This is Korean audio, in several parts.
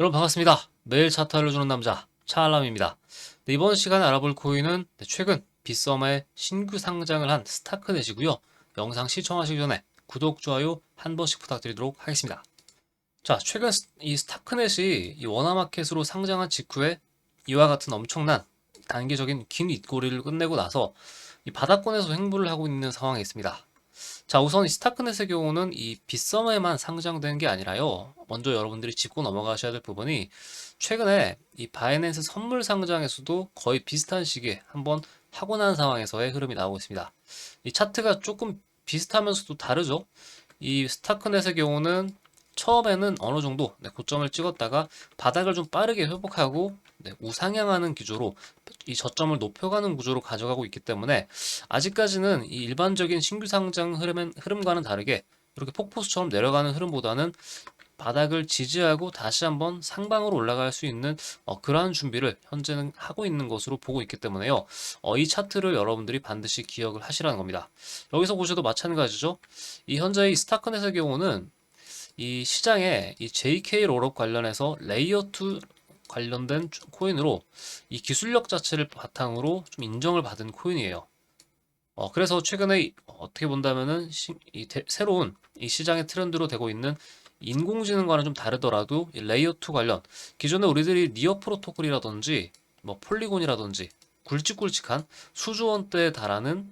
여러분 반갑습니다. 매일 차트 알려주는 남자 차알람입니다. 네, 이번 시간에 알아볼 코인은 네, 최근 빗썸에 신규 상장을 한 스타크넷이고요. 영상 시청하시기 전에 구독, 좋아요 한 번씩 부탁드리도록 하겠습니다. 자, 최근 스- 이 스타크넷이 이 원화마켓으로 상장한 직후에 이와 같은 엄청난 단기적인 긴 윗꼬리를 끝내고 나서 이 바닥권에서 횡보를 하고 있는 상황에 있습니다. 자, 우선 이 스타크넷의 경우는 이 빗썸에만 상장된 게 아니라요. 먼저 여러분들이 짚고 넘어가셔야 될 부분이 최근에 이 바이낸스 선물 상장에서도 거의 비슷한 시기에 한번 하고 난 상황에서의 흐름이 나오고 있습니다. 이 차트가 조금 비슷하면서도 다르죠. 이 스타크넷의 경우는 처음에는 어느 정도 네, 고점을 찍었다가 바닥을 좀 빠르게 회복하고 네, 우상향하는 기조로 이 저점을 높여가는 구조로 가져가고 있기 때문에 아직까지는 이 일반적인 신규 상장 흐름, 흐름과는 다르게 이렇게 폭포수처럼 내려가는 흐름보다는 바닥을 지지하고 다시 한번 상방으로 올라갈 수 있는 어, 그러한 준비를 현재는 하고 있는 것으로 보고 있기 때문에요. 어, 이 차트를 여러분들이 반드시 기억을 하시라는 겁니다. 여기서 보셔도 마찬가지죠. 이 현재 이 스타크넷의 경우는 이 시장에 이 JK 롤업 관련해서 레이어 2 관련된 코인으로 이 기술력 자체를 바탕으로 좀 인정을 받은 코인이에요. 어, 그래서 최근에 이- 어떻게 본다면은 시- 이 대- 새로운 이 시장의 트렌드로 되고 있는 인공지능과는 좀 다르더라도 이 레이어 2 관련 기존에 우리들이 니어 프로토콜이라든지 뭐 폴리곤이라든지 굵직굵직한 수조 원대에 달하는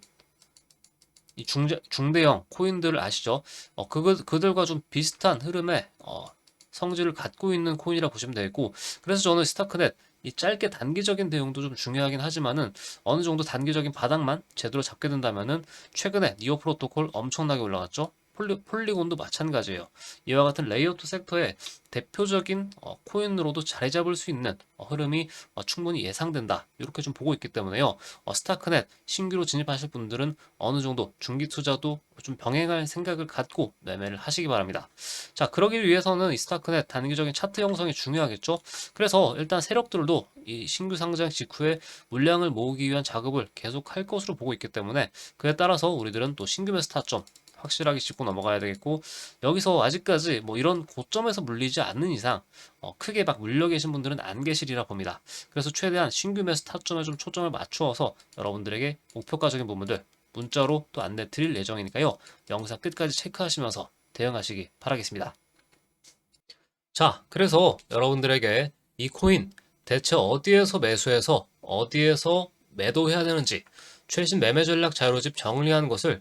이 중대, 중대형 코인들을 아시죠? 어, 그, 그들과 좀 비슷한 흐름의 어, 성질을 갖고 있는 코인이라 보시면 되겠고 그래서 저는 스타크넷 이 짧게 단기적인 대응도 좀 중요하긴 하지만은 어느 정도 단기적인 바닥만 제대로 잡게 된다면은 최근에 니오 프로토콜 엄청나게 올라갔죠. 폴리, 폴리곤도 마찬가지예요. 이와 같은 레이아웃 섹터의 대표적인 어, 코인으로도 자리 잡을 수 있는 어, 흐름이 어, 충분히 예상된다. 이렇게 좀 보고 있기 때문에요. 어, 스타크넷 신규로 진입하실 분들은 어느 정도 중기 투자도 좀 병행할 생각을 갖고 매매를 하시기 바랍니다. 자, 그러기 위해서는 이 스타크넷 단기적인 차트 형성이 중요하겠죠. 그래서 일단 세력들도 이 신규 상장 직후에 물량을 모으기 위한 작업을 계속 할 것으로 보고 있기 때문에 그에 따라서 우리들은 또 신규 매수 타점 확실하게 짚고 넘어가야 되겠고 여기서 아직까지 뭐 이런 고점에서 물리지 않는 이상 어, 크게 막 물려 계신 분들은 안 계시리라 봅니다. 그래서 최대한 신규 매수 타점에 좀 초점을 맞추어서 여러분들에게 목표가적인 부분들 문자로 또 안내 드릴 예정이니까요. 영상 끝까지 체크하시면서 대응하시기 바라겠습니다. 자, 그래서 여러분들에게 이 코인 대체 어디에서 매수해서 어디에서 매도해야 되는지 최신 매매 전략 자료집 정리한 것을